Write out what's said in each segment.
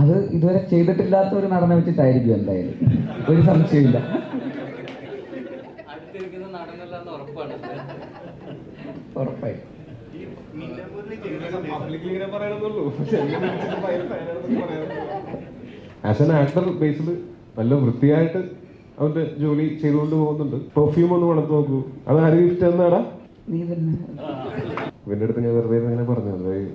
അത് ഇതുവരെ ചെയ്തിട്ടില്ലാത്ത ഒരു നടനെ വെച്ചിട്ടായിരിക്കും എന്തായാലും. ഒരു സംശയമില്ല ഉറപ്പായി. ആസ് എൻ ആക്ടർ ബേസിൽ നല്ല വൃത്തിയായിട്ട് അവന്റെ ജോലി ചെയ്തുകൊണ്ട് പോകുന്നുണ്ട്. പെർഫ്യൂം ഒന്ന് മണത്ത് നോക്കൂ. അത് ആരും ഇഷ്ടം എന്നാടാ നീ തന്നെ. ഇവന്റെ അടുത്ത് ഞാൻ വെറുതെ പറഞ്ഞു അതായത്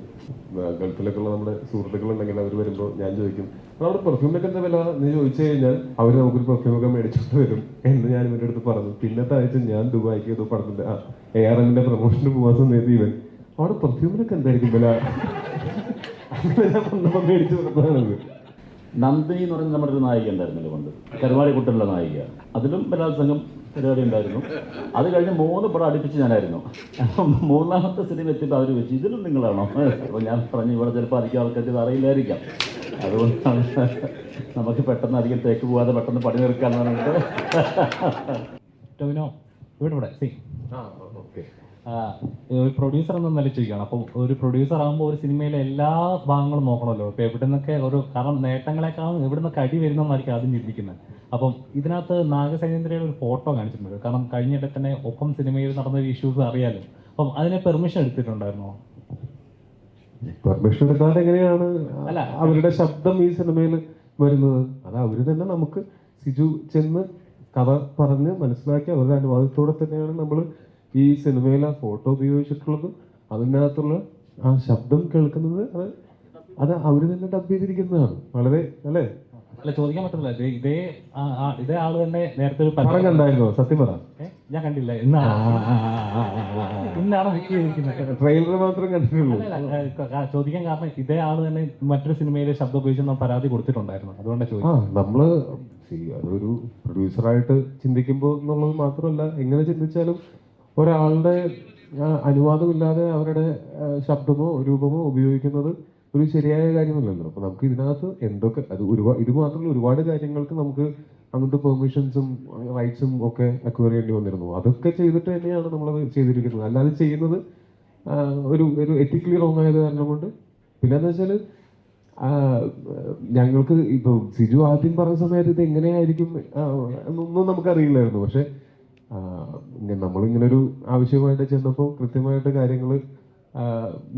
ഗൾഫിലൊക്കെ ഉള്ള നമ്മുടെ സുഹൃത്തുക്കളുണ്ടെങ്കിൽ അവർ വരുമ്പോൾ ഞാൻ ചോദിക്കും നമ്മുടെ പെർഫ്യൂമിനൊക്കെ എന്താ വില? എന്ന് ചോദിച്ചു കഴിഞ്ഞാൽ അവർ നമുക്കൊരു പെർഫ്യൂം ഒക്കെ മേടിച്ചിട്ട് വരും എന്ന് ഞാൻ ഇവരുടെ അടുത്ത് പറഞ്ഞു. പിന്നത്തെ ആഴ്ച ഞാൻ ദുബായിക്ക് ഏതോ പറഞ്ഞില്ല ആ എ ആർ എമ്മിന്റെ പ്രൊമോഷന് പോകാൻ സമയത്ത് ഇവൻ അവിടെ പെർഫ്യൂമിനൊക്കെ എന്തായിരിക്കും വില? ഞാൻ വന്നപ്പോൾ മേടിച്ചു എന്ന് പറയുന്ന നമ്മുടെ ഒരു നായിക ഉണ്ടായിരുന്നല്ലോ പണ്ട്. കരുവാടി കുട്ടനുള്ള നായിക. അതിലും ബലാത്സംഗം പരിപാടി ഉണ്ടായിരുന്നു അത് കഴിഞ്ഞ് മൂന്ന് പടം അടുപ്പിച്ച് ഞാനായിരുന്നു. മൂന്നാമത്തെ സിനിമ എത്തിയപ്പോൾ അവർ വെച്ച്. ഇതിലും നിങ്ങളാണോ? അപ്പോൾ ഞാൻ പറഞ്ഞു ഇവിടെ ചിലപ്പോൾ അധികം ആൾക്കാർക്ക് ഇത് അറിയില്ലായിരിക്കാം. അതുകൊണ്ടാണ് നമുക്ക് പെട്ടെന്ന് അധികം തേക്ക് പോകാതെ പെട്ടെന്ന് പണി തീർക്കാമെന്ന് നമുക്ക് ടോവിനോ ഇവിടെ ഇവിടെ. സി. ഓക്കെ. ഒരു പ്രൊഡ്യൂസർ എന്ന നില ചോദിക്കുകയാണ്. അപ്പം ഒരു പ്രൊഡ്യൂസർ ആകുമ്പോൾ ഒരു സിനിമയിലെ എല്ലാ ഭാഗങ്ങളും നോക്കണമല്ലോ. ഇപ്പോൾ എവിടെ നിന്നൊക്കെ ഒരു കാരണം നേട്ടങ്ങളെക്കാളും എവിടെ നിന്നൊക്കെ അടി വരുന്നതെന്നായിരിക്കും ആദ്യം ചിന്തിക്കുന്നത്. അപ്പം ഇതിനകത്ത് നാഗസൈനേന്ദ്രയുടെ ഒരു ഫോട്ടോ കാണിച്ചിട്ടുണ്ട്. കാരണം കഴിഞ്ഞിടെ തന്നെ ഒപ്പം സിനിമയിൽ നടന്ന ഒരു ഇഷ്യൂസ് അറിയാലോ. അപ്പം അതിനെ പെർമിഷൻ എടുത്തിട്ടുണ്ടായിരുന്നോ? പെർമിഷൻ എടുക്കാതെ എങ്ങനെയാണ് അല്ല. അവരുടെ ശബ്ദം ഈ സിനിമയിൽ വരുന്നത്? അത് അവർ തന്നെ നമുക്ക് സിജു ചെന്ന് കഥ പറഞ്ഞ് മനസ്സിലാക്കി അവരുടെ അനുവാദത്തോടെ തന്നെയാണ് നമ്മൾ ഈ സിനിമയിൽ ആ ഫോട്ടോ ഉപയോഗിച്ചിട്ടുള്ളത്. അതിനകത്തുള്ള ആ ശബ്ദം കേൾക്കുന്നത് അത് അത് അവർ തന്നെ ഡബ് ചെയ്തിരിക്കുന്നതാണ്. വളരെ അല്ലേ? അല്ല ചോദിക്കാൻ പറ്റില്ല ഇതേ ഇതേ ആൾ തന്നെ നേരത്തെ ഒരു പടം കണ്ടായിരുന്നോ സത്യം പറ. ഏ? ഞാൻ കണ്ടില്ല. ഇന്നാണ്? ഇന്നാണ് ട്രെയിലർ മാത്രം കണ്ടിട്ടുള്ളൂ. ചോദിക്കാൻ കാരണം ഇതേ ആൾ തന്നെ മറ്റൊരു സിനിമയിലെ ശബ്ദം ഉപയോഗിച്ച് പരാതി കൊടുത്തിട്ടുണ്ടായിരുന്നു. അതുകൊണ്ടാണ് ചോദിച്ചത്. നമ്മൾ അതൊരു പ്രൊഡ്യൂസറായിട്ട് ചിന്തിക്കുമ്പോൾ എന്നുള്ളത് മാത്രമല്ല എങ്ങനെ ചിന്തിച്ചാലും ഒരാളുടെ അനുവാദമില്ലാതെ അവരുടെ ശബ്ദമോ രൂപമോ ഉപയോഗിക്കുന്നത് ഒരു ശരിയായ കാര്യമല്ലല്ലോ. അപ്പൊ നമുക്ക് ഇതിനകത്ത് എന്തൊക്കെ അത് ഒരുപാട് ഇത് മാത്രമല്ല ഒരുപാട് കാര്യങ്ങൾക്ക് നമുക്ക് അങ്ങനത്തെ പെർമിഷൻസും റൈറ്റ്സും ഒക്കെ അക്വയർ ചെയ്യേണ്ടി വന്നിരുന്നു. അതൊക്കെ ചെയ്തിട്ട് തന്നെയാണ് നമ്മളത് ചെയ്തിരിക്കുന്നത്. അല്ലാതെ ചെയ്യുന്നത് ഒരു ഒരു എത്തിക്കലി റോങ് ആയത് കാരണം കൊണ്ട്. പിന്നെ എന്താ വെച്ചാൽ ഞങ്ങൾക്ക് ഇപ്പൊ സിജു ആദ്യം പറഞ്ഞ സമയത്ത് ഇത് എങ്ങനെയായിരിക്കും എന്നൊന്നും നമുക്കറിയില്ലായിരുന്നു. പക്ഷെ നമ്മളിങ്ങനെ ഒരു ആവശ്യമായിട്ട് ചെന്നപ്പോൾ കൃത്യമായിട്ട് കാര്യങ്ങൾ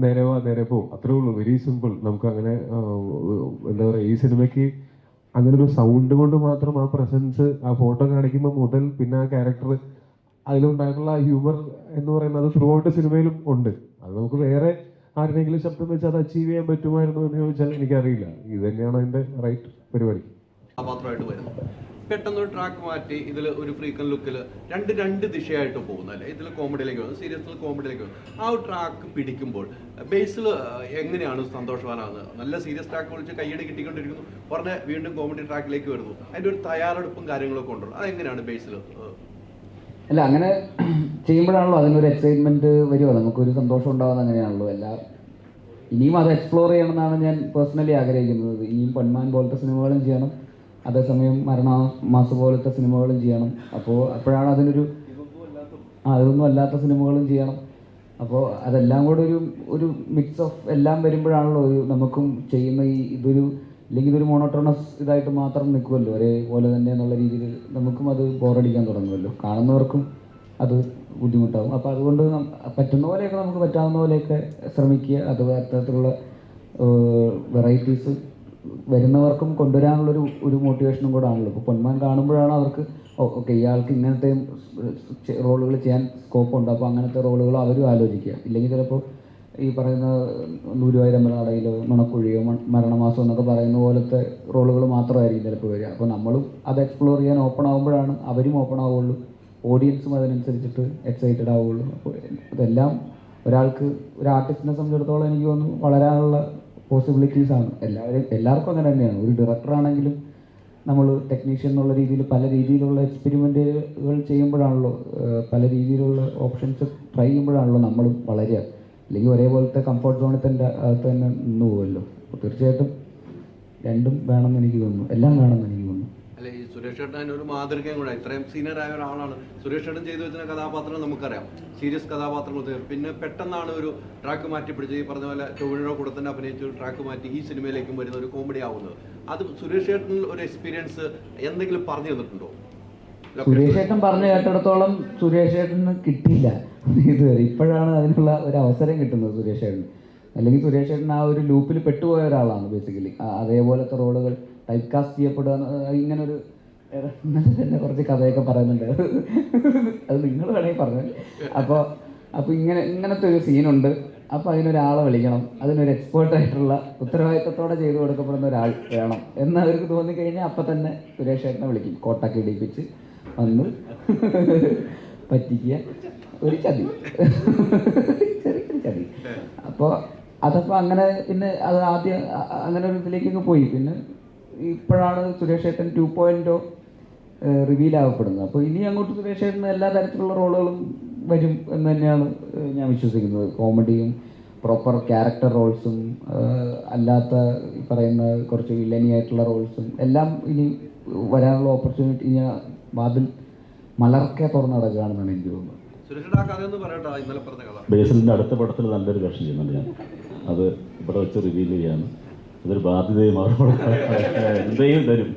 നേരെ വാ നേരെ പോവും അത്രേ ഉള്ളൂ. വെരി സിമ്പിൾ നമുക്ക് അങ്ങനെ എന്താ പറയുക ഈ സിനിമയ്ക്ക് അങ്ങനെ ഒരു സൗണ്ട് കൊണ്ട് മാത്രം ആ പ്രസൻസ് ആ ഫോട്ടോ കാണിക്കുമ്പോൾ മുതൽ പിന്നെ ആ ക്യാരക്ടർ അതിലുണ്ടായിട്ടുള്ള ഹ്യൂമർ എന്ന് പറയുന്നത് ത്രൂ ഔട്ട് സിനിമയിലും ഉണ്ട്. അത് നമുക്ക് വേറെ ആരുടെയെങ്കിലും ശബ്ദം വെച്ച് അത് അച്ചീവ് ചെയ്യാൻ പറ്റുമായിരുന്നു എന്ന് ചോദിച്ചാൽ എനിക്കറിയില്ല. ഇത് തന്നെയാണ് അതിന്റെ റൈറ്റ് പരിപാടി. പെട്ടെന്ന് ട്രാക്ക് മാറ്റി ഇതിൽ ഒരു ഫ്രീക്കൻ ലുക്കിൽ രണ്ട് രണ്ട് ദിശയായിട്ട് പോകുന്നല്ലേ ഇതിൽ കോമഡിയിലേക്ക് വന്നു സീരിയസിൽ കോമഡിയിലേക്ക് വന്നു. ആ ഒരു ട്രാക്ക് പിടിക്കുമ്പോൾ ബേസിൽ എങ്ങനെയാണ് സന്തോഷവാനാകുന്നത്? നല്ല സീരിയസ് ട്രാക്ക് വിളിച്ച് കയ്യടി കിട്ടിക്കൊണ്ടിരിക്കുന്നു പറഞ്ഞ വീണ്ടും കോമഡി ട്രാക്കിലേക്ക് വരുന്നു. അതിന്റെ ഒരു തയ്യാറെടുപ്പും കാര്യങ്ങളൊക്കെ ഉണ്ടല്ലോ. അതെങ്ങനെയാണ് ബേസിൽ അല്ല അങ്ങനെ ചെയ്യുമ്പോഴാണല്ലോ അതിനൊരു എക്സൈറ്റ്മെന്റ് വരുമോ നമുക്കൊരു സന്തോഷം ഉണ്ടാവുന്ന അങ്ങനെയാണല്ലോ. എല്ലാ ഇനിയും അത് എക്സ്പ്ലോർ ചെയ്യണമെന്നാണ് ഞാൻ പേഴ്സണലി ആഗ്രഹിക്കുന്നത്. ഇനിയും പൊന്മാൻ പോലത്തെ സിനിമകളും ചെയ്യണം. അതേസമയം മരണമാസ പോലത്തെ സിനിമകളും ചെയ്യണം. അപ്പോൾ അപ്പോഴാണ് അതിനൊരു ആ ഇതൊന്നും അല്ലാത്ത സിനിമകളും ചെയ്യണം. അപ്പോൾ അതെല്ലാം കൂടെ ഒരു ഒരു മിക്സ് ഓഫ് എല്ലാം വരുമ്പോഴാണല്ലോ ഒരു നമുക്കും ചെയ്യുന്ന ഈ ഇതൊരു അല്ലെങ്കിൽ ഇതൊരു മോണോട്ടോണസ് ഇതായിട്ട് മാത്രം നിൽക്കുമല്ലോ. ഒരേപോലെ തന്നെ എന്നുള്ള രീതിയിൽ നമുക്കും അത് ബോറടിക്കാൻ തുടങ്ങുമല്ലോ. കാണുന്നവർക്കും അത് ബുദ്ധിമുട്ടാകും അപ്പോൾ അതുകൊണ്ട് പറ്റുന്ന പോലെയൊക്കെ നമുക്ക് പറ്റാവുന്ന പോലെയൊക്കെ ശ്രമിക്കുക. അത് അത്തരത്തിലുള്ള വെറൈറ്റീസ് വരുന്നവർക്കും കൊണ്ടുവരാനുള്ള ഒരു ഒരു മോട്ടിവേഷനും കൂടെ ആണല്ലോ ഇപ്പോൾ പൊന്മാൻ കാണുമ്പോഴാണ് അവർക്ക് ഓക്കെ ഇയാൾക്ക് ഇങ്ങനത്തെ റോളുകൾ ചെയ്യാൻ സ്കോപ്പ് ഉണ്ട്. അപ്പോൾ അങ്ങനത്തെ റോളുകൾ അവരും ആലോചിക്കുക. ഇല്ലെങ്കിൽ ചിലപ്പോൾ ഈ പറയുന്ന ഗുരുവായൂർ നടയിലോ മണക്കുഴിയോ മരണമാസം എന്നൊക്കെ പറയുന്ന പോലത്തെ റോളുകൾ മാത്രമായിരിക്കും ചിലപ്പോൾ വരിക. അപ്പോൾ നമ്മളും അത് എക്സ്പ്ലോർ ചെയ്യാൻ ഓപ്പൺ ആകുമ്പോഴാണ് അവരും ഓപ്പൺ ആവുള്ളൂ. ഓഡിയൻസും അതിനനുസരിച്ചിട്ട് എക്സൈറ്റഡ് ആവുള്ളൂ. അപ്പോൾ ഇതെല്ലാം ഒരാൾക്ക് ഒരു ആർട്ടിസ്റ്റിനെ സംബന്ധിച്ചിടത്തോളം എനിക്ക് തോന്നുന്നു വളരാനുള്ള പോസിബിലിറ്റീസ് ആണ്. എല്ലാവരും എല്ലാവർക്കും അങ്ങനെ തന്നെയാണ്. ഒരു ഡയറക്ടർ ആണെങ്കിലും നമ്മൾ ടെക്നീഷ്യൻ എന്നുള്ള രീതിയിൽ പല രീതിയിലുള്ള എക്സ്പെരിമെന്റുകൾ ചെയ്യുമ്പോഴാണല്ലോ പല രീതിയിലുള്ള ഓപ്ഷൻസ് ട്രൈ ചെയ്യുമ്പോഴാണല്ലോ നമ്മൾ വളരുക. അല്ലെങ്കിൽ ഒരേപോലത്തെ കംഫർട്ട് സോണിൽ തന്നെ അകത്ത് തന്നെ നിന്ന് പോകുമല്ലോ അപ്പോൾ തീർച്ചയായിട്ടും രണ്ടും വേണമെന്ന് എനിക്ക് തോന്നുന്നു. എല്ലാം വേണമെന്ന് എനിക്ക് സുരേഷ് ചേട്ടൻ അതിന് ഒരു മാതൃകയും കൂടെ. ഇത്രയും സീനിയർ ആയ ഒരാളാണ്. സുരേഷ് ചേട്ടൻ ചെയ്തു വെച്ചിരുന്ന കഥാപാത്രം നമുക്കറിയാം. സീരിയസ് കഥാപാത്രങ്ങൾ. പിന്നെ പെട്ടെന്നാണ് ഒരു ട്രാക്ക് മാറ്റി പിടിച്ച് ഈ പറഞ്ഞ പോലെ ടോവിനോടെ കൂടെ തന്നെ അഭിനയിച്ച് ഒരു ട്രാക്ക് മാറ്റി ഈ സിനിമയിലേക്കും വരുന്ന ഒരു കോമഡി ആവുന്നത്. അത് സുരേഷ് ചേട്ടൻ ഒരു എക്സ്പീരിയൻസ് എന്തെങ്കിലും പറഞ്ഞു തന്നിട്ടുണ്ടോ? സുരേഷ് ഏട്ടൻ പറഞ്ഞു കേട്ടിടത്തോളം സുരേഷ് ഏട്ടന് കിട്ടിയില്ല. ഇതുവരെ ഇപ്പോഴാണ് അതിനുള്ള ഒരു അവസരം കിട്ടുന്നത് സുരേഷ് ഏട്ടന്. അല്ലെങ്കിൽ സുരേഷ് ഏട്ടൻ ആ ഒരു ലൂപ്പിൽ പെട്ടുപോയ ഒരാളാണ് ബേസിക്കലി അതേപോലത്തെ റോളുകൾ ടൈപ്പ് കാസ്റ്റ് ചെയ്യപ്പെടുക ഇങ്ങനൊരു തന്നെ കുറച്ച് കഥയൊക്കെ പറയുന്നുണ്ട്. അത് നിങ്ങൾ വേണമെങ്കിൽ പറഞ്ഞു. അപ്പോൾ അപ്പോൾ ഇങ്ങനെ ഇങ്ങനത്തെ ഒരു സീനുണ്ട് അപ്പോൾ അതിനൊരാളെ വിളിക്കണം. അതിനൊരു എക്സ്പേർട്ട് ആയിട്ടുള്ള ഉത്തരവാദിത്തത്തോടെ ചെയ്തു കൊടുക്കപ്പെടുന്ന ഒരാൾ വേണം. എന്ന് അവർക്ക് തോന്നിക്കഴിഞ്ഞാൽ അപ്പം തന്നെ സുരേഷ് ഏട്ടനെ വിളിക്കും. കോട്ടൊക്കെ ഇടിപ്പിച്ച് വന്ന് പറ്റിക്കുക. ഒരു ചതി. ചെറിയൊരു ചതി. അപ്പോൾ അതപ്പോൾ അങ്ങനെ പിന്നെ അത് ആദ്യം അങ്ങനെ ഒരു ഇതിലേക്കൊക്കെ പോയി. പിന്നെ ഇപ്പോഴാണ് സുരേഷ് ഏട്ടൻ ടു പോയിന്റോ റിവീൽ ആവപ്പെടുന്നത്. അപ്പോൾ ഇനി അങ്ങോട്ട് സുരേഷ് എല്ലാ തരത്തിലുള്ള റോളുകളും വരും എന്ന് തന്നെയാണ് ഞാൻ വിശ്വസിക്കുന്നത്. കോമഡിയും പ്രോപ്പർ ക്യാരക്ടർ റോൾസും അല്ലാത്ത പറയുന്ന കുറച്ച് വില്ലനി ആയിട്ടുള്ള റോൾസും എല്ലാം ഇനി വരാനുള്ള ഓപ്പർച്യൂണിറ്റി ഇനി വാതിൽ മലർക്കെ തുറന്നു നടക്കുകയാണെന്നാണ് എനിക്ക് തോന്നുന്നത്. സുരേഷ് ചേട്ടാ ആ കഥ ഒന്ന് പറയട്ടോ ഇന്നലെ പറഞ്ഞ കഥ. ബേസിലിന്റെ അടുത്ത പടത്തിൽ നല്ലൊരു വേഷം ചെയ്യുന്നുണ്ട് ഞാൻ. അത് ഇവിടെ വെച്ച് റിവീൽ ചെയ്യാണ് അതൊരു ബാധ്യതയും മാറും എന്തെയും തരും.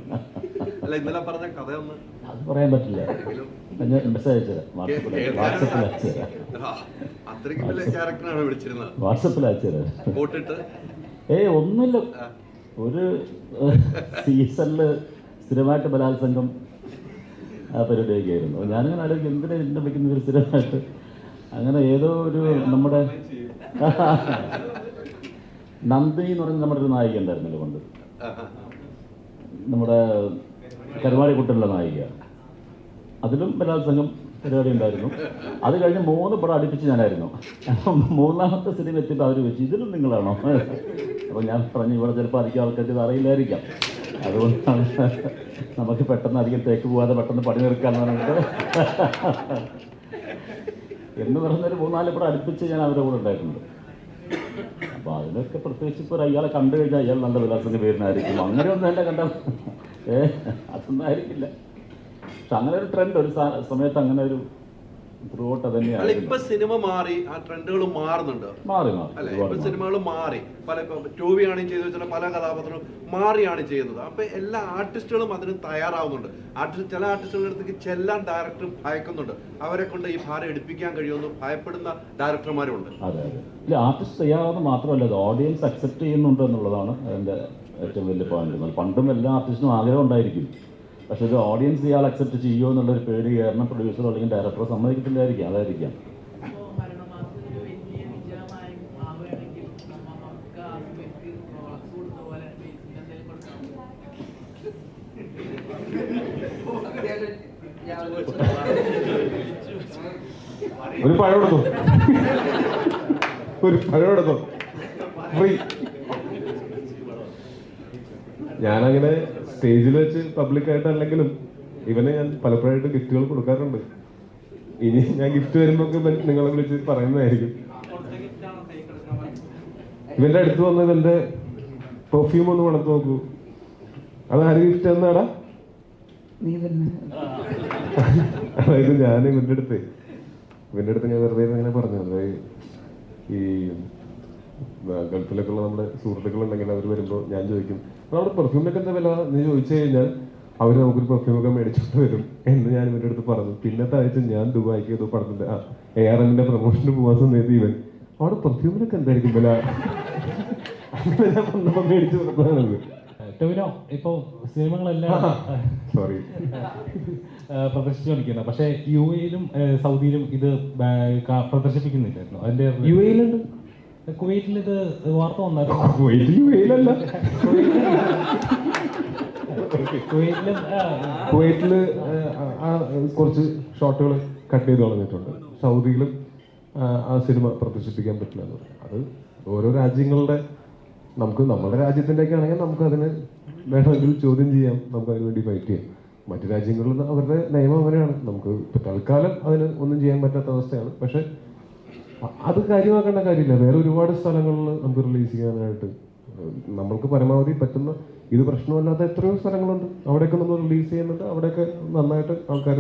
അത് പറയാൻ പറ്റില്ല. മെസ്സേജ് അയച്ചുതരാം. വാട്സപ്പിൽ അയച്ചുതരാം. വാട്സപ്പിൽ അയച്ചുതരാം. ഏയ് ഒന്നുമില്ല. ഒരു സീസണിൽ സ്ഥിരമായിട്ട് ബലാത്സംഗം ആ പരിപാടിയൊക്കെ ആയിരുന്നു ഞാനിങ്ങനെ ആലോചിക്കും എന്തിനാ എന്നെ വിളിക്കുന്ന ഒരു സ്ഥിരമായിട്ട്? അങ്ങനെ ഏതോ ഒരു നമ്മുടെ നന്ദിനി എന്ന് പറഞ്ഞ നമ്മുടെ ഒരു നായിക ഉണ്ടായിരുന്നല്ലോ പണ്ട്. നമ്മുടെ കരുവാടി കുട്ടനുള്ള നായിക. അതിലും ബലാത്സംഗം പരിപാടി ഉണ്ടായിരുന്നു. അത് കഴിഞ്ഞ് മൂന്ന് പടം അടുപ്പിച്ച് ഞാനായിരുന്നു. മൂന്നാമത്തെ സിനിമ എത്തിയിട്ട് അവർ വെച്ച് ഇതിലും നിങ്ങളാണോ? അപ്പോൾ ഞാൻ പറഞ്ഞു ഇവിടെ ചിലപ്പോൾ അധികം ആൾക്കാർക്ക് ഇത് അറിയില്ലായിരിക്കാം. അതുകൊണ്ടാണ് നമുക്ക് പെട്ടെന്ന് അധികം തേക്ക് പോകാതെ പെട്ടെന്ന് പണി തീർക്കാൻ പറഞ്ഞിട്ട്. എന്ന് പറഞ്ഞൊരു മൂന്നാൽ പടം അടുപ്പിച്ച് ഞാൻ അവരുടെ കൂടെ ഉണ്ടായിട്ടുണ്ട്. അപ്പോൾ അതിനൊക്കെ പ്രത്യേകിച്ച് ഇപ്പോൾ അയാളെ കണ്ടു കഴിഞ്ഞാൽ അയാൾ നല്ല വിലാസത്തിൽ വരുന്നതായിരിക്കും. അങ്ങനെ ഒന്നും അല്ല കണ്ട ഏ അതൊന്നും ആയിരിക്കില്ല. പക്ഷെ അങ്ങനെ ഒരു ട്രെൻഡ് ഒരു സമയത്ത് അങ്ങനെ ഒരു ത്രൂ ഔട്ട് അല്ല ഇപ്പൊ സിനിമ മാറി ആ ട്രെൻഡുകൾ മാറുന്നുണ്ട്. മാറി മാറി. അല്ലെ? ഇപ്പൊ മാറി. സിനിമകൾ മാറി. പല ഇപ്പൊ ആണെങ്കിൽ ചെയ്തു വെച്ചാൽ പല കഥാപാത്രങ്ങളും മാറിയാണ് ചെയ്യുന്നത്. അപ്പൊ എല്ലാ ആർട്ടിസ്റ്റുകളും അതിന് തയ്യാറാവുന്നുണ്ട്. ആർട്ടിസ്റ്റ് ചില ആർട്ടിസ്റ്റുകളുടെ അടുത്തേക്ക് ചെല്ലാൻ ഡയറക്ടർ ഭയക്കുന്നുണ്ട്. അവരെ കൊണ്ട് ഈ ഭാരം എടുപ്പിക്കാൻ കഴിയുമെന്ന് ഭയപ്പെടുന്ന ഡയറക്ടർമാരുണ്ട്. അതെ അതെ. ഇല്ല ആർട്ടിസ്റ്റ് തയ്യാറാവുന്ന മാത്രമല്ല അത് ഓഡിയൻസ് അക്സെപ്റ്റ് ചെയ്യുന്നുണ്ട് എന്നുള്ളതാണ് അതിന്റെ ഏറ്റവും വലിയ പോയിന്റ് പണ്ടും എല്ലാ ആർട്ടിസ്റ്റിനും ആഗ്രഹം ഉണ്ടായിരിക്കും. പക്ഷെ ഒരു ഓഡിയൻസ് ഇയാൾ അക്സെപ്റ്റ് ചെയ്യുമോ എന്നുള്ളൊരു പേടി കാരണം പ്രൊഡ്യൂസറോ അല്ലെങ്കിൽ ഡയറക്ടറോ സമ്മതിക്കത്തില്ലായിരിക്കും. അതായിരിക്കാം. ഒരു പഴം എടുത്തോ? ഒരു പഴം എടുത്തോ? ഞാനങ്ങനെ സ്റ്റേജിൽ വെച്ച് പബ്ലിക്കായിട്ടല്ലെങ്കിലും ഇവനെ ഞാൻ പലപ്പോഴായിട്ട് ഗിഫ്റ്റുകൾ കൊടുക്കാറുണ്ട്. ഇനി ഞാൻ ഗിഫ്റ്റ് വരുമ്പോൾ നിങ്ങളെ വിളിച്ച് പറയുന്നതായിരിക്കും. ഇവന്റെ അടുത്ത് വന്ന് ഇവന്റെ പെർഫ്യൂം ഒന്ന് മണത്ത് നോക്കൂ. അത് ആര് ഗിഫ്റ്റ് എന്നാടാ അതായത് ഞാൻ ഇവന്റെ അടുത്ത്. ഇവന്റെ അടുത്ത് ഞാൻ വെറുതെ ഇങ്ങനെ പറഞ്ഞു. അതായത് ഈ ഗൾഫിലൊക്കെ ഉള്ള നമ്മുടെ സുഹൃത്തുക്കളുണ്ടെങ്കിൽ അവർ വരുമ്പോൾ ഞാൻ ചോദിക്കും നമ്മുടെ പെർഫ്യൂമിനൊക്കെ എന്താ വില? എന്ന് ചോദിച്ചു കഴിഞ്ഞാൽ അവർ നമുക്കൊരു പെർഫ്യൂം ഒക്കെ മേടിച്ചോണ്ട് വരും എന്ന് ഞാൻ ഇവരുടെ അടുത്ത് പറഞ്ഞു. പിന്നത്തെ ആഴ്ച ഞാൻ ദുബായിക്ക് ഏതോ പടത്തിന്റെ ആ എ ആർ എമ്മിന്റെ പ്രൊമോഷന് പോകാൻ സമയത്ത് ഇവൻ അവിടെ പെർഫ്യൂമിനൊക്കെ എന്തായിരിക്കും വില? അങ്ങനെ ഞാൻ വന്നപ്പോൾ മേടിച്ചു കൊടുത്തതാണത്. ടൊവിനോ ഇപ്പോൾ സിനിമകളെല്ലാം സോറി ആ, പക്ഷേ യു എയിലും സൗദിയിലും ഇത് പ്രദർശിപ്പിക്കുന്നില്ലായിരുന്നു. അതിന്റെ യു എയിലുണ്ട്. കുവൈറ്റിൽ ഇത് വാർത്ത വന്നായിരുന്നു. കുവൈറ്റിൽ വെയിലല്ല. കുവൈറ്റിൽ ആ കുറച്ച് ഷോട്ടുകൾ കട്ട് ചെയ്ത് കളഞ്ഞിട്ടുണ്ട്. സൗദിയിലും ആ, സിനിമ പ്രദർശിപ്പിക്കാൻ പറ്റില്ല എന്ന് അത് ഓരോ രാജ്യങ്ങളുടെ നമുക്ക് നമ്മുടെ രാജ്യത്തിന്റെയൊക്കെ ആണെങ്കിൽ നമുക്ക് അതിന് വേണമെങ്കിൽ ചോദ്യം ചെയ്യാം. നമുക്ക് അതിന് വേണ്ടി ഫൈറ്റ് ചെയ്യാം. മറ്റു രാജ്യങ്ങളിൽ അവരുടെ നിയമം അവരെയാണ് നമുക്ക് ഇപ്പൊ തൽക്കാലം അതിന് ഒന്നും ചെയ്യാൻ പറ്റാത്ത അവസ്ഥയാണ്. പക്ഷെ അത് കാര്യമാക്കേണ്ട കാര്യമില്ല. വേറെ ഒരുപാട് സ്ഥലങ്ങളിൽ നമുക്ക് റിലീസ് ചെയ്യാനായിട്ട് നമ്മൾക്ക് പരമാവധി പറ്റുന്ന ഇത് പ്രശ്നമല്ലാത്ത എത്രയോ സ്ഥലങ്ങളുണ്ട്. അവിടെയൊക്കെ നമ്മൾ റിലീസ് ചെയ്യുന്നുണ്ട് അവിടെയൊക്കെ നന്നായിട്ട് ആൾക്കാർ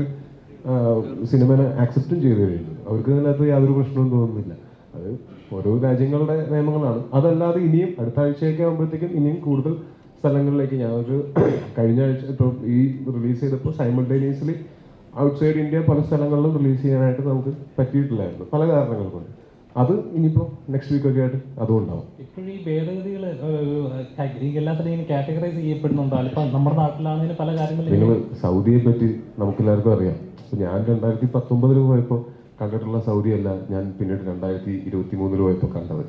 സിനിമനെ ആക്സെപ്റ്റും ചെയ്ത് കഴിയുന്നു. അവർക്ക് അതിനകത്ത് യാതൊരു പ്രശ്നവും തോന്നുന്നില്ല. അത് ഓരോ രാജ്യങ്ങളുടെ നിയമങ്ങളാണ്. അതല്ലാതെ ഇനിയും അടുത്ത ആഴ്ചയൊക്കെ ആകുമ്പോഴത്തേക്കും ഇനിയും കൂടുതൽ സ്ഥലങ്ങളിലേക്ക് ഞാനൊരു കഴിഞ്ഞ ആഴ്ച ഇപ്പോൾ ഈ റിലീസ് ചെയ്തപ്പോൾ സൈമൾട്ടേനിയസ്ലി ഔട്ട്സൈഡ് ഇന്ത്യ പല സ്ഥലങ്ങളിലും റിലീസ് ചെയ്യാനായിട്ട് നമുക്ക് പറ്റിയിട്ടില്ലായിരുന്നു. പല കാരണങ്ങൾ കൊണ്ട്. അത് ഇനിയിപ്പോൾ നെക്സ്റ്റ് വീക്ക് ഒക്കെ ആയിട്ട് അതും ഉണ്ടാവും. ഇപ്പോഴും ഈ ഭേദഗതികൾ എല്ലാത്തിനും കാറ്റഗറൈസ് ചെയ്യപ്പെടുന്നുണ്ടോ? നമ്മുടെ നാട്ടിലാണെങ്കിലും പല കാര്യങ്ങളും നിങ്ങൾ സൗദിയെ പറ്റി നമുക്കെല്ലാവർക്കും അറിയാം. ഞാൻ രണ്ടായിരത്തി പത്തൊമ്പതിൽ പോയപ്പോൾ കണ്ടിട്ടുള്ള സൗദി അല്ല ഞാൻ പിന്നീട് രണ്ടായിരത്തി ഇരുപത്തി മൂന്നിൽ പോയപ്പോൾ കണ്ടത്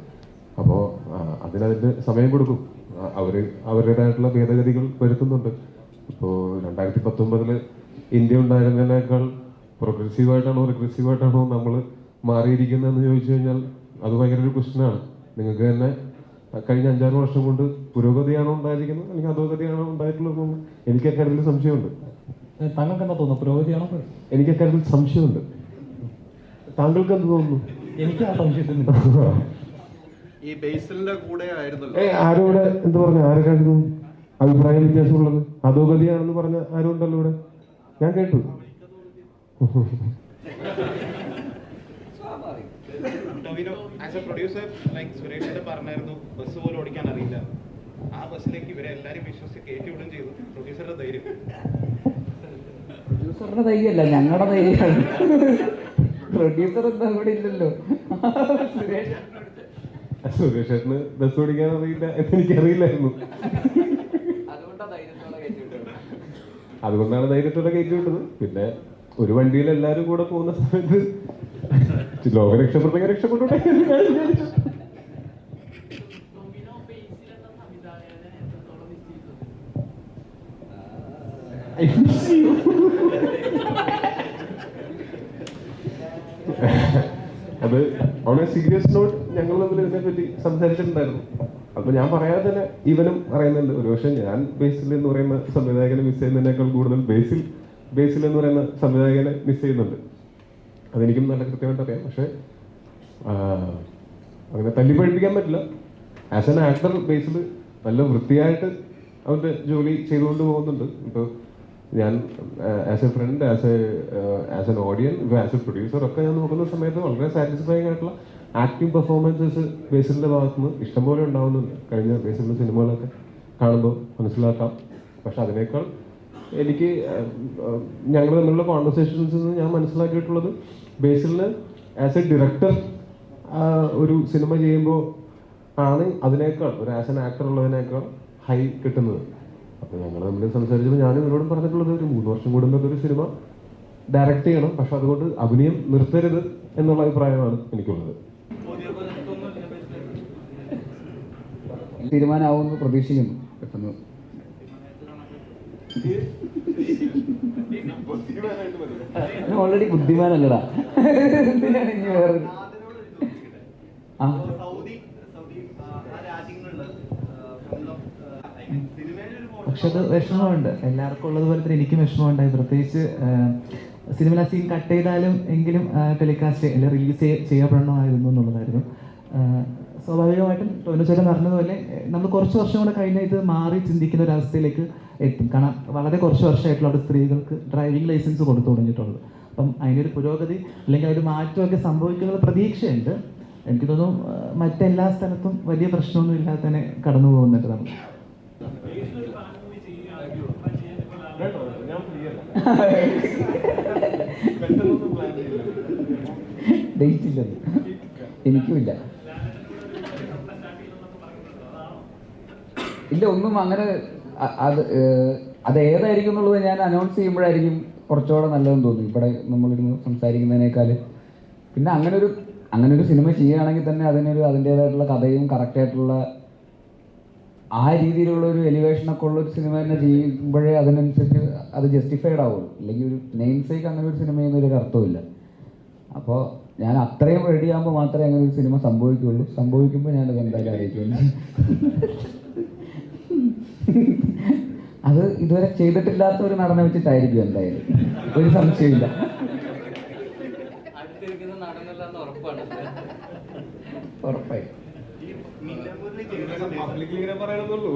അപ്പോൾ അതിനതിന്റെ സമയം കൊടുക്കും. അവർ അവർ അവരുടേതായിട്ടുള്ള ഭേദഗതികൾ വരുത്തുന്നുണ്ട്. ഇപ്പോൾ രണ്ടായിരത്തി പത്തൊമ്പതിൽ ഇന്ത്യ ഉണ്ടായിരുന്നതിനേക്കാൾ പ്രോഗ്രസീവായിട്ടാണോ റിഗ്രസീവായിട്ടാണോ നമ്മൾ മാറിയിരിക്കുന്നതെന്ന് ചോദിച്ചു കഴിഞ്ഞാൽ അത് ഭയങ്കര ഒരു ക്വസ്റ്റ്യനാണ് നിങ്ങൾക്ക് തന്നെ കഴിഞ്ഞ അഞ്ചാറ് വർഷം കൊണ്ട് പുരോഗതിയാണോ ഉണ്ടായിരിക്കുന്നത്? അല്ലെങ്കിൽ അധോഗതിയാണോ ഉണ്ടായിട്ടുള്ളത് എനിക്ക് അക്കാര്യത്തിൽ സംശയമുണ്ട്. താങ്കൾക്ക് എന്താ തോന്നുന്നു പുരോഗതിയാണോ? എനിക്ക് അക്കാര്യത്തിൽ സംശയമുണ്ട്. താങ്കൾക്ക് എന്ത് തോന്നുന്നു? എനിക്ക് ആ സംശയത്തിന് ഈ ബേസിലിന്റെ കൂടെ ആയിരുന്നല്ലോ. ഏ ആരോടെ? എന്ത് പറഞ്ഞു? ആരൊക്കെ അഭിപ്രായ വ്യത്യാസമുള്ളത്? അധോഗതിയാണെന്ന് പറഞ്ഞ ആരും ഉണ്ടല്ലോ ഇവിടെ? ഞാൻ കേട്ടു. As a producer like Suresh പറഞ്ഞായിരുന്നു ബസ് പോലും ഓടിക്കാൻ അറിയില്ല. ആ ബസ്സിലേക്ക് ഇവരെ എല്ലാരും വിശ്വസിച്ച് കയറ്റി വിടുകയും ചെയ്തു. പ്രൊഡ്യൂസറുടെ ധൈര്യം. പ്രൊഡ്യൂസറുടെ ധൈര്യമല്ല ഞങ്ങളുടെ ധൈര്യമാണ്. പ്രൊഡ്യൂസർ എന്താ ഇവിടെ ഇല്ലല്ലോ. സുരേഷ് സുരേഷ് ബസ് ഓടിക്കാൻ അറിയില്ല എന്ന് എനിക്കറിയില്ലായിരുന്നു അതുകൊണ്ടാണ് ധൈര്യത്തോടെ കയറ്റിവിട്ടത് അതുകൊണ്ടാണ് ധൈര്യത്തോടെ കയറ്റി വിട്ടത് പിന്നെ ഒരു വണ്ടിയിൽ എല്ലാവരും കൂടെ പോകുന്ന സമയത്ത് ലോക രക്ഷപ്പെട്ടെങ്കിൽ രക്ഷപ്പെട്ടോട്ടെ. അത് എ സീരിയസ് നോട്ട് ഞങ്ങൾ തമ്മിൽ ഇതിനെ പറ്റി സംസാരിച്ചിട്ടുണ്ടായിരുന്നു അപ്പൊ ഞാൻ പറയാതെ തന്നെ ഇവനും പറയുന്നുണ്ട്. ഒരുപക്ഷെ ഞാൻ ബേസിൽ എന്ന് പറയുന്ന സംവിധായകനെ മിസ് ചെയ്യുന്നതിനേക്കാൾ കൂടുതൽ ബേസിൽ ബേസിൽ എന്ന് പറയുന്ന സംവിധായകനെ മിസ് ചെയ്യുന്നുണ്ട്. അതെനിക്കും നല്ല കൃത്യമായിട്ട് അറിയാം. പക്ഷെ അങ്ങനെ തല്ലിപ്പഴിപ്പിക്കാൻ പറ്റില്ല. ആസ് എൻ ആക്ടർ ബേസിൽ നല്ല വൃത്തിയായിട്ട് അവന്റെ ജോലി ചെയ്തുകൊണ്ട് പോകുന്നുണ്ട്. ഇപ്പോൾ ഞാൻ as a friend as a as an audience as a producer ഒക്കെ ഞാൻ നോക്കുന്ന സമയത്ത് വളരെ സാറ്റിസ്ഫൈങ് ആയിട്ടുള്ള ആക്ടിങ് പെർഫോമൻസസ് ബേസിലിന്റെ ഭാഗത്തുനിന്ന് ഇഷ്ടംപോലെ ഉണ്ടാവുന്നുണ്ട്. കഴിഞ്ഞ ബേസിലിന്റെ സിനിമകളൊക്കെ കാണുമ്പോൾ മനസ്സിലാക്കാം. പക്ഷെ അതിനേക്കാൾ എനിക്ക് ഞങ്ങൾ തമ്മിലുള്ള കോൺവെർസേഷൻസിൽ നിന്ന് ഞാൻ മനസ്സിലാക്കിയിട്ടുള്ളത് ബേസിലിന് ആസ് എ ഡയറക്ടർ ഒരു സിനിമ ചെയ്യുമ്പോൾ ആണ് അതിനേക്കാൾ ഒരു ആസ് എൻ ആക്ടർ ഉള്ളതിനേക്കാൾ ഹൈ കിട്ടുന്നത്. അപ്പോൾ ഞങ്ങൾ തമ്മിൽ സംസാരിച്ചപ്പോൾ ഞാൻ ഇവരോടും പറഞ്ഞിട്ടുള്ളത് ഒരു മൂന്ന് വർഷം കൂടുമ്പോൾ ഒരു സിനിമ ഡയറക്റ്റ് ചെയ്യണം. പക്ഷെ അതുകൊണ്ട് അഭിനയം നിർത്തരുത് എന്നുള്ള അഭിപ്രായമാണ് എനിക്കുള്ളത്. തീരുമാനമാവുമെന്ന് പ്രതീക്ഷിക്കുന്നു. പെട്ടെന്ന്. ഓൾറെഡി ബുദ്ധിമാനല്ലടാ. എന്തിനാണ് വേറെ? ആ. പക്ഷെ അത് വിഷമമുണ്ട്. എല്ലാവർക്കും ഉള്ളതുപോലെ തന്നെ എനിക്കും വിഷമമുണ്ടായി പ്രത്യേകിച്ച് സിനിമ സീൻ കട്ട് ചെയ്താലും എങ്കിലും ടെലികാസ്റ്റ് അല്ലെങ്കിൽ റിലീസ് ചെയ്യപ്പെടണമായിരുന്നു എന്നുള്ളതായിരുന്നു. സ്വാഭാവികമായിട്ടും ടോനു ചേട്ടൻ പറഞ്ഞതുപോലെ നമ്മൾ കുറച്ച് വർഷം കൂടെ കഴിഞ്ഞാൽ ഇത് മാറി ചിന്തിക്കുന്ന ഒരു അവസ്ഥയിലേക്ക് എത്തും. കാരണം വളരെ കുറച്ച് വർഷമായിട്ടുള്ള അവിടെ സ്ത്രീകൾക്ക് ഡ്രൈവിംഗ് ലൈസൻസ് കൊടുത്തു തുടങ്ങിയിട്ടുള്ളത്. അപ്പം അതിനൊരു പുരോഗതി അല്ലെങ്കിൽ ഒരു മാറ്റമൊക്കെ സംഭവിക്കുന്ന പ്രതീക്ഷയുണ്ട്. എനിക്ക് തോന്നുന്നു മറ്റെല്ലാ സ്ഥലത്തും വലിയ പ്രശ്നമൊന്നും ഇല്ലാതെ തന്നെ കടന്നു പോകുന്നുണ്ട് നമ്മൾ ഡേറ്റ് ഇല്ലത് എനിക്കുമില്ല ഇല്ല ഒന്നും അങ്ങനെ അത് അത് ഏതായിരിക്കും എന്നുള്ളത് ഞാൻ അനൗൺസ് ചെയ്യുമ്പോഴായിരിക്കും കുറച്ചുകൂടെ നല്ലതെന്ന് തോന്നി ഇവിടെ നമ്മളിരുന്ന് സംസാരിക്കുന്നതിനേക്കാൾ. പിന്നെ അങ്ങനെ ഒരു അങ്ങനെ ഒരു സിനിമ ചെയ്യുകയാണെങ്കിൽ തന്നെ അതിനൊരു അതിന്റേതായിട്ടുള്ള കഥയും കറക്റ്റായിട്ടുള്ള ആ രീതിയിലുള്ള ഒരു എലിവേഷനൊക്കെ ഉള്ള ഒരു സിനിമ തന്നെ ചെയ്യുമ്പോഴേ അതിനനുസരിച്ച് അത് ജസ്റ്റിഫൈഡ് ആവുള്ളൂ. അല്ലെങ്കിൽ ഒരു നെയിം സേക്ക് അങ്ങനെ ഒരു സിനിമ ഒരു അർത്ഥമില്ല അപ്പോൾ ഞാൻ അത്രയും റെഡിയാകുമ്പോൾ മാത്രമേ അങ്ങനെ ഒരു സിനിമ സംഭവിക്കുള്ളൂ സംഭവിക്കുമ്പോൾ ഞാനത് എന്തായാലും അറിയിക്കും അത് ഇതുവരെ ചെയ്തിട്ടില്ലാത്ത ഒരു നടനെ വെച്ചിട്ടായിരിക്കും എന്തായാലും. ഒരു സംശയമില്ല ഉറപ്പായി. പബ്ലിക്കിൽ ഇങ്ങനെ പറയണമെന്നുള്ളൂ